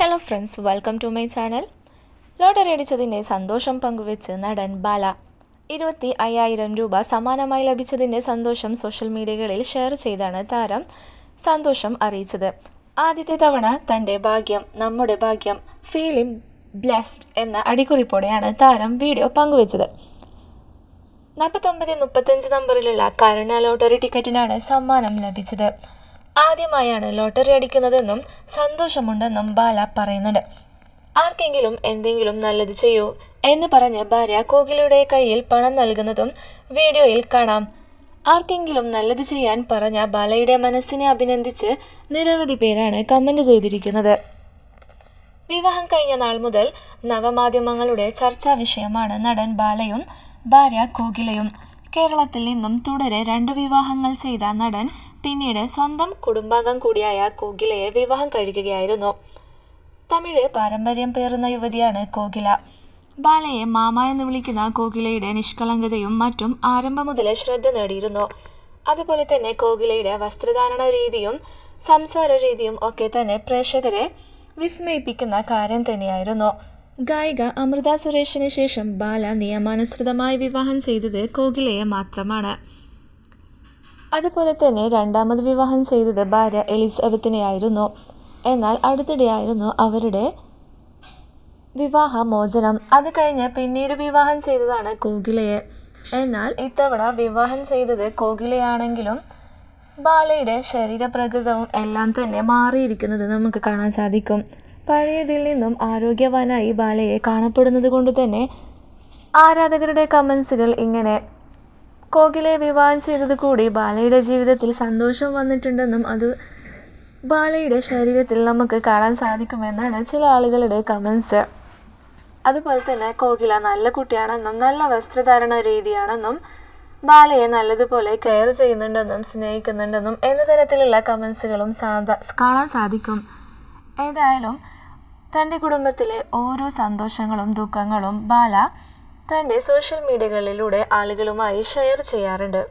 Hello friends welcome to my channel lottery അടിച്ചതിന്റെ സന്തോഷം പങ്കുവെച്ച് നടൻ ബാല ഇരുപത്തി അയ്യായിരം രൂപ സമാനമായി ലഭിച്ചതിന്റെ സന്തോഷം സോഷ്യൽ മീഡിയകളിൽ ഷെയർ ചെയ്താണ് താരം സന്തോഷം അറിയിച്ചത്. ആദ്യത്തെ തവണ തന്റെ ഭാഗ്യം നമ്മുടെ ഭാഗ്യം ഫീലിംഗ് ബ്ലെസ്ഡ് എന്ന അടിക്കുറിപ്പോടെയാണ് താരം വീഡിയോ പങ്കുവെച്ചത്. നാൽപ്പത്തൊമ്പത് മുപ്പത്തഞ്ച് നമ്പറിലുള്ള കരുണ ലോട്ടറി ടിക്കറ്റിനാണ് സമ്മാനം ലഭിച്ചത്. ആദ്യമായാണ് ലോട്ടറി അടിക്കുന്നതെന്നും സന്തോഷമുണ്ടെന്നും ബാല പറയുന്നുണ്ട്. ആർക്കെങ്കിലും എന്തെങ്കിലും നല്ലത് ചെയ്യൂ എന്ന് പറഞ്ഞ് ഭാര്യ കോകിലയുടെ കയ്യിൽ പണം നൽകുന്നതും വീഡിയോയിൽ കാണാം. ആർക്കെങ്കിലും നല്ലത് ചെയ്യാൻ പറഞ്ഞ ബാലയുടെ മനസ്സിനെ അഭിനന്ദിച്ച് നിരവധി പേരാണ് കമന്റ് ചെയ്തിരിക്കുന്നത്. വിവാഹം കഴിഞ്ഞ നാൾ മുതൽ നവമാധ്യമങ്ങളുടെ ചർച്ചാ വിഷയമാണ് നടൻ ബാലയും ഭാര്യ കോകിലയും. കേരളത്തിൽ നിന്നും തുടരെ രണ്ട് വിവാഹങ്ങൾ ചെയ്ത നടൻ പിന്നീട് സ്വന്തം കുടുംബാംഗം കൂടിയായ കോകിലയെ വിവാഹം കഴിക്കുകയായിരുന്നു. തമിഴ് പാരമ്പര്യം പേറുന്ന യുവതിയാണ് കോകില. ബാലയെ മാമ എന്ന് വിളിക്കുന്ന കോകിലയുടെ നിഷ്കളങ്കതയും മറ്റും ആരംഭം മുതൽ ശ്രദ്ധ നേടിയിരുന്നു. അതുപോലെ തന്നെ കോകിലയുടെ വസ്ത്രധാരണ രീതിയും സംസാര രീതിയും ഒക്കെ തന്നെ പ്രേക്ഷകരെ വിസ്മയിപ്പിക്കുന്ന കാര്യം തന്നെയായിരുന്നു. ഗായിക അമൃത സുരേഷിന് ശേഷം ബാല നിയമാനുസൃതമായി വിവാഹം ചെയ്തത് കോകിലയെ മാത്രമാണ്. അതുപോലെ തന്നെ രണ്ടാമത് വിവാഹം ചെയ്തത് ഭാര്യ എലിസബത്തിനെയായിരുന്നു. എന്നാൽ അടുത്തിടെയായിരുന്നു അവരുടെ വിവാഹ മോചനം അത് കഴിഞ്ഞ് പിന്നീട് വിവാഹം ചെയ്തതാണ് കോകിലയെ. എന്നാൽ ഇത്തവണ വിവാഹം ചെയ്തത് കോകിലയാണെങ്കിലും ബാലയുടെ ശരീരപ്രകൃതവും എല്ലാം തന്നെ മാറിയിരിക്കുന്നത് നമുക്ക് കാണാൻ സാധിക്കും. പഴയതിൽ നിന്നും ആരോഗ്യവാനായി ബാലയെ കാണപ്പെടുന്നത് കൊണ്ട് തന്നെ ആരാധകരുടെ കമൻസുകൾ ഇങ്ങനെ. കോകിലെ വിവാഹം ചെയ്തത് കൂടി ബാലയുടെ ജീവിതത്തിൽ സന്തോഷം വന്നിട്ടുണ്ടെന്നും അത് ബാലയുടെ ശരീരത്തിൽ നമുക്ക് കാണാൻ സാധിക്കുമെന്നാണ് ചില ആളുകളുടെ കമൻസ്. അതുപോലെ തന്നെ കോകില നല്ല കുട്ടിയാണെന്നും നല്ല വസ്ത്രധാരണ രീതിയാണെന്നും ബാലയെ നല്ലതുപോലെ കെയർ ചെയ്യുന്നുണ്ടെന്നും സ്നേഹിക്കുന്നുണ്ടെന്നും എന്ന തരത്തിലുള്ള കമൻസുകളും കാണാൻ സാധിക്കും. ഏതായാലും തന്റെ കുടുംബത്തിലെ ഓരോ സന്തോഷങ്ങളും ദുഃഖങ്ങളും ബാല തന്റെ സോഷ്യൽ മീഡിയകളിലൂടെ ആളുകളുമായി ഷെയർ ചെയ്യാറുണ്ട്.